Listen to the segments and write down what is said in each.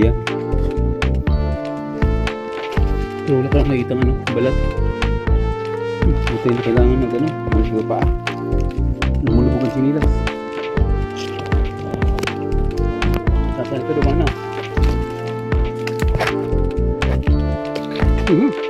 yan. Pero wala ka lang nakita ano, balat. Ito yung kailangan ng ano, mga pa. Lumulubog ang sinilas. Sasal ka dumana. Mhm. Wala,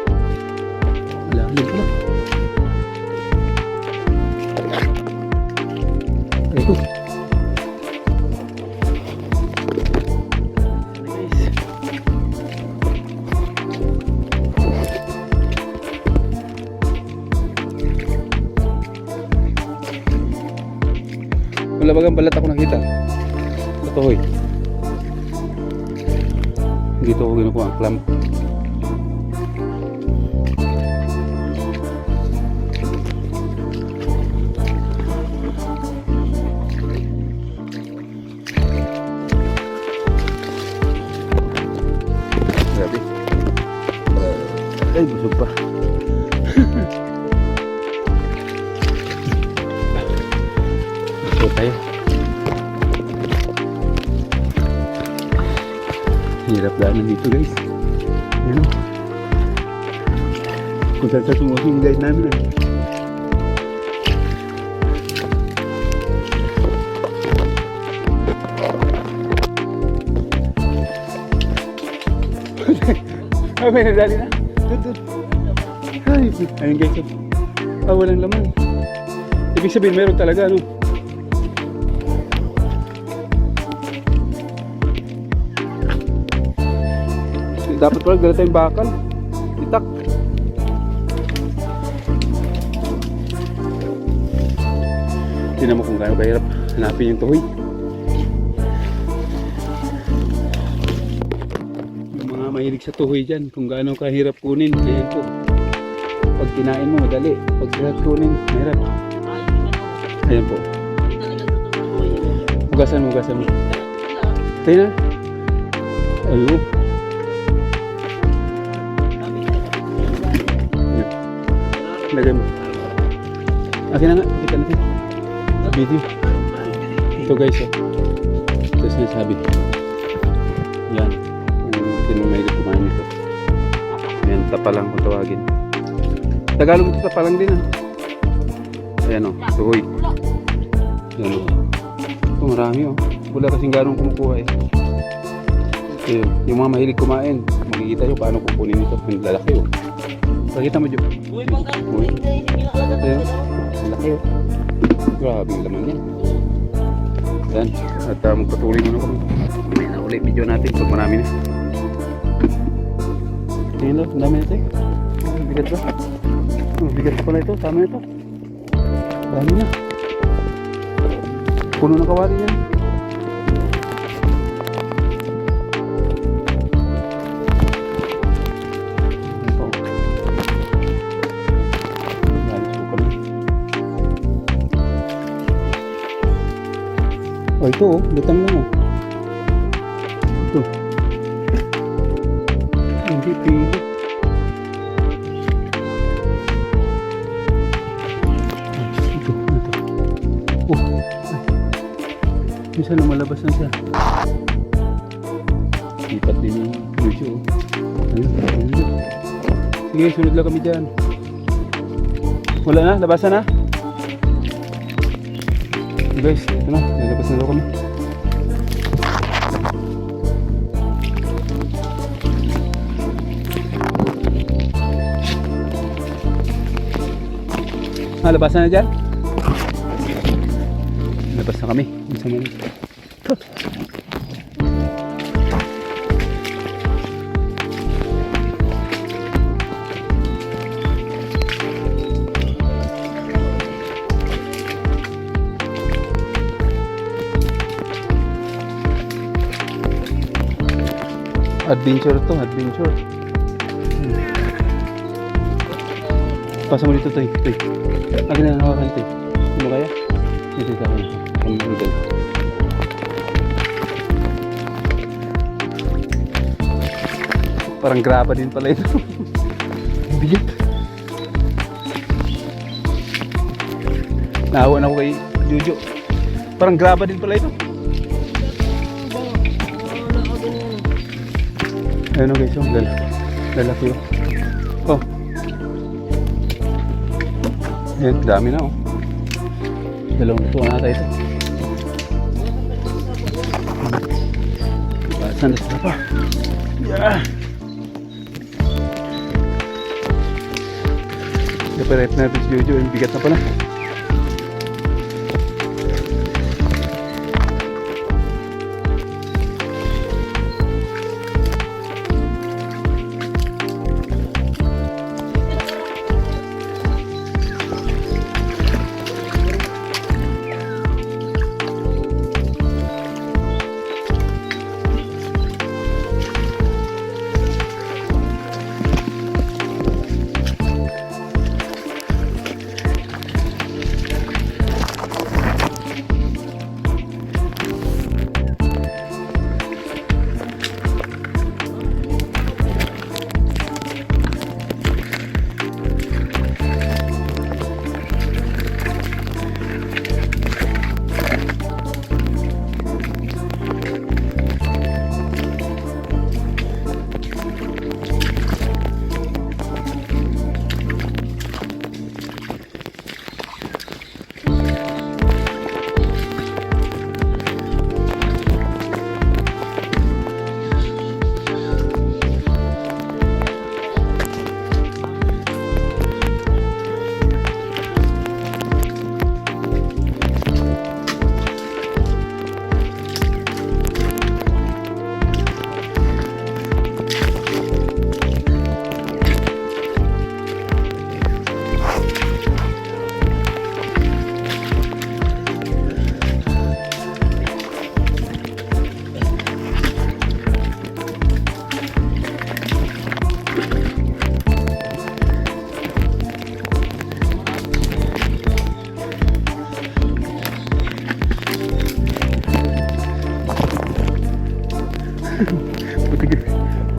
Wala bagang balat ako nakita. Ito hoy. Dito ako ginukuha ang clamp. Ito tayo. Hirap daanan dito guys. Yan o. Kung saan sa sumusunod guide namin ah. Ay, may nadali na. Ay, ayun guys. Ah, walang laman. Ibig sabihin, meron talaga, ano? Dapat pala dala tayong bakal. Itak. Tingnan mo kung gaano kahirap hanapin yung tuhoy. Yung mga mahilig sa tuhoy dyan, kung gaano kahirap kunin, ayan po. Pag kinain mo, madali. Pag hirap kunin, mahirap. Ayan po. Hugasan mo, hugasan mo. Tayo na. Ayun. Lagay mo. Akin na nga, kita natin. Video. Ito guys, oh. Ito sinasabi. Yan. Kung sino may kumain nito. Ayan, tapalang kung tawagin. Tagalog ito tapalang din, ah. Ayan, oh. Tuhoy. Ayan, oh. Ito, marami, oh. Wala kasing ganong kumukuha, eh. Ayun, yung mga mahilig kumain, makikita nyo paano kukunin ito. Ang lalaki, oh. Pakita mo, Jo. Uy. Uy. Ayan. Ang laki oh. Grabe yung laman yan. Yan. At uh, magpatuloy muna kami. May na ulit video natin pag marami na. Tingnan lang, ang dami nito eh. Ang bigat ba? Ang bigat pa pala ito. Tama ito. Dami na. Puno na kawali yan. Oh, ito oh. Lutang lang oh. Ito. Hindi pili. Ito, ito. Oh. Minsan lumalabas na siya. Lipat din yung video. oh. Ayun. Sige, sunod lang kami dyan. Wala na? Labasan na? Guys, ito na. Lalabas na daw kami. Ah, labasan na dyan? Labas na kami. Na Adventure to, adventure. Hmm. Pasa mo dito, Toy. Toy. Akin na hawakan, Toy. Hindi mo kaya? Dito, ako na. Ang mga Parang graba din pala ito. Bigat. Naawan ako kay Jojo. Parang graba din pala ito. Ayan o guys, oh, lal lalaki oh. Oh. Ayan, dami na oh. Dalawang luto na tayo ito. Basan na sila pa. Yeah. Separate natin si Jojo, yung bigat na pala.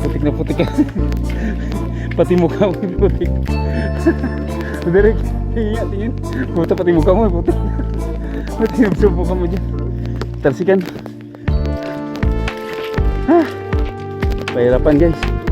Putik na putik ka. pati mukha mo putik. Derek, tingin, tingin. Puta pati mukha mo putik. Pati yung mukha mo dyan. Talsikan. Ah, pahirapan guys.